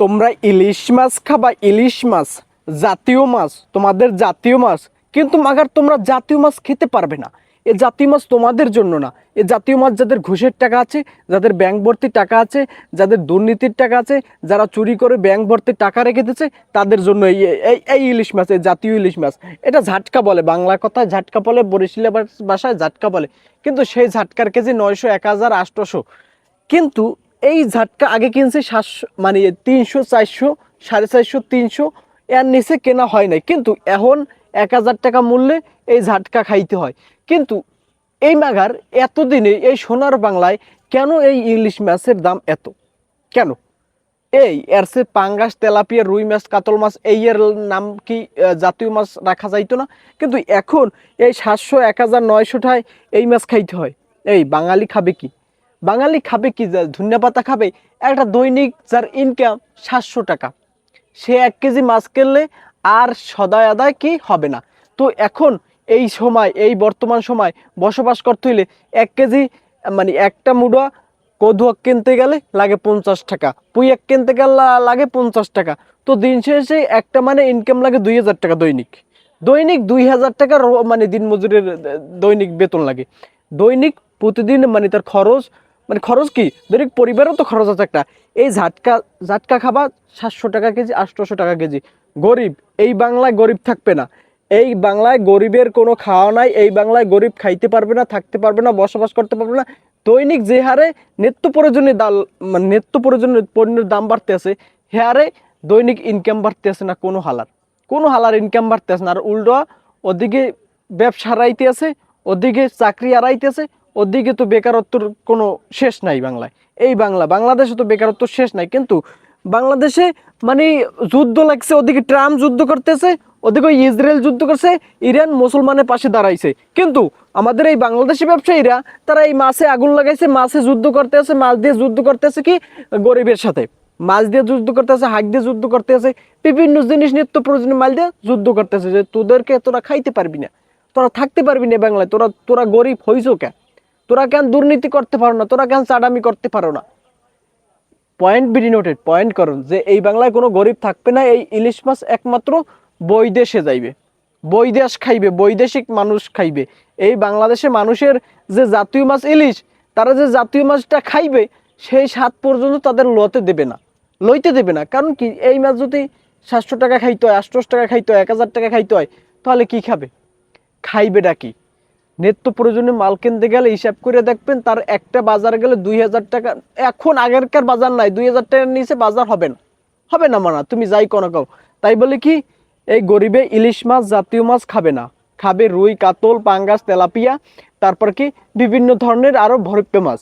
তোমরা ইলিশ মাছ খাবা, ইলিশ মাছ, জাতীয় মাছ, তোমাদের জাতীয় মাছ, কিন্তু মাগার তোমরা জাতীয় মাছ খেতে পারবে না। এ জাতীয় মাছ তোমাদের জন্য না। এ জাতীয় মাছ যাদের ঘুষের টাকা আছে, যাদের ব্যাংক ভর্তি টাকা আছে, যাদের দুর্নীতির টাকা আছে, যারা চুরি করে ব্যাংক ভর্তি টাকা রেখে দিচ্ছে তাদের জন্য এই এই ইলিশ মাছ, এই জাতীয় ইলিশ মাছ। এটা ঝাটকা বলে, বাংলা কথায় ঝাটকা বলে, বরিশিলা ভাষায় ঝাটকা বলে। কিন্তু সেই ঝাটকার কেজি নয়শো, এক হাজার আটশোশো কিন্তু এই ঝাটকা আগে কিনছে সাতশো মানে তিনশো, চারশো, সাড়ে চারশো, তিনশো, এর নিচে কেনা হয় নাই। কিন্তু এখন এক হাজার টাকা মূল্যে এই ঝাটকা খাইতে হয়। কিন্তু এই মাগার এতদিনে এই সোনার বাংলায় কেন এই ইলিশ মাছের দাম এত? কেন? এই, এর সে পাঙ্গাস, তেলাপিয়া, রুই মাছ, কাতল মাছ, এই এর নাম কি জাতীয় মাছ রাখা যাইতো না? কিন্তু এখন এই সাতশো, এক হাজার নয়শোটায় এই মাছ খাইতে হয়। এই বাঙালি খাবে কি? বাঙালি খাবে কি ধনিয়া পাতা খাবে? একটা দৈনিক যার ইনকাম সাতশো টাকা। সে এক কেজি মাছ কিনলে আর সদায় আদায় কি হবে না? তো এখন এই সময়, এই বর্তমান সময় বসবাস করতে হইলে এক কেজি মানে একটা মুড়া কদুয়াক কিনতে গেলে লাগে পঞ্চাশ টাকা। পুইয়াক কিনতে গেলে লাগে পঞ্চাশ টাকা। তো দিন শেষে একটা মানে ইনকাম লাগে দুই হাজার টাকা দৈনিক। দৈনিক দুই হাজার টাকার মানে দিন মজুরের দৈনিক বেতন লাগে। দৈনিক প্রতিদিন মানে তার খরচ মানে খরচ কি? দৈনিক পরিবারও তো খরচ আছে একটা। এই ঝাটকা ঝাটকা খাবা সাতশো টাকা কেজি, আটশোশো টাকা কেজি। গরিব, এই বাংলায় গরিব থাকবে না। এই বাংলায় গরিবের কোনো খাওয়া নাই, এই বাংলায় গরিব খাইতে পারবে না, থাকতে পারবে না, বসবাস করতে পারবে না। দৈনিক যে হারে নিত্য প্রয়োজনীয় দাল মানে নিত্য প্রয়োজনীয় পণ্যের দাম বাড়তে আছে হে হারে দৈনিক ইনকাম বাড়তে আছে না, কোনো হালার। কোনো হালার ইনকাম বাড়তে আছে না। আর উল্টো ওদিকে ব্যবসা হারাইতে আছে, ওদিকে চাকরি হারাইতে আছে ওদিকে তো বেকারত্বর কোনো শেষ নাই বাংলায়। এই বাংলা, বাংলাদেশে তো বেকারত্ব শেষ নাই। কিন্তু বাংলাদেশে মানে যুদ্ধ লাগছে, ওদিকে ট্রাম্প যুদ্ধ করতেছে, ওদিকে ইসরায়েল যুদ্ধ করছে, ইরান মুসলমানের পাশে দাঁড়াইছে। কিন্তু আমাদের এই বাংলাদেশি ব্যবসায়ীরা, তারা এই মাছে আগুন লাগাইছে, মাছে যুদ্ধ করতে আছে মাছ দিয়ে যুদ্ধ করতে আছে কি? গরিবের সাথে। মাছ দিয়ে যুদ্ধ করতেছে, হাঁক দিয়ে যুদ্ধ করতেছে, বিভিন্ন জিনিস নিত্য প্রয়োজনীয় মাল দিয়ে যুদ্ধ করতেছে যে, তোদেরকে তোরা খাইতে পারবি না, তোরা থাকতে পারবি না বাংলায়, তোরা তোরা গরিব হইছো কেন তোরা কেন দুর্নীতি করতে পারো না? তোরা কেন চাডামি করতে পারো না? পয়েন্ট বিডি নোটেড পয়েন্ট করুন যে এই বাংলায় কোনো গরিব থাকবে না, এই ইলিশ মাছ একমাত্র বৈদেশে যাইবে। বৈদেশ খাইবে বৈদেশিক মানুষ খাইবে। এই বাংলাদেশে মানুষের যে জাতীয় মাছ ইলিশ, তারা যে জাতীয় মাছটা খাইবে, সেই স্বাদ পর্যন্ত তাদের লতে দেবে না। লইতে দেবে না। কারণ কি? এই মাছ যদি সাতশো টাকা খাইতে হয় আটশোশো টাকা খাইতে হয়, এক হাজার টাকা খাইতে হয়, তাহলে কি খাবে? খাইবেটা কি? নিত্য প্রয়োজনীয় মাল কিনতে গেলে হিসাব করে দেখবেন তার একটা বাজার গেলে দুই হাজার টাকা। এখন আগেরকার বাজার নাই, দুই হাজার টাকার নিচে বাজার হবে না। হবে না মানা, তুমি যাই কোনো কাউ তাই বলে কি, এই গরিবে ইলিশ মাছ, জাতীয় মাছ খাবে না। খাবে রুই, কাতল, পাঙ্গাস, তেলাপিয়া, তারপর কি, বিভিন্ন ধরনের আরও ভরপ্য মাছ।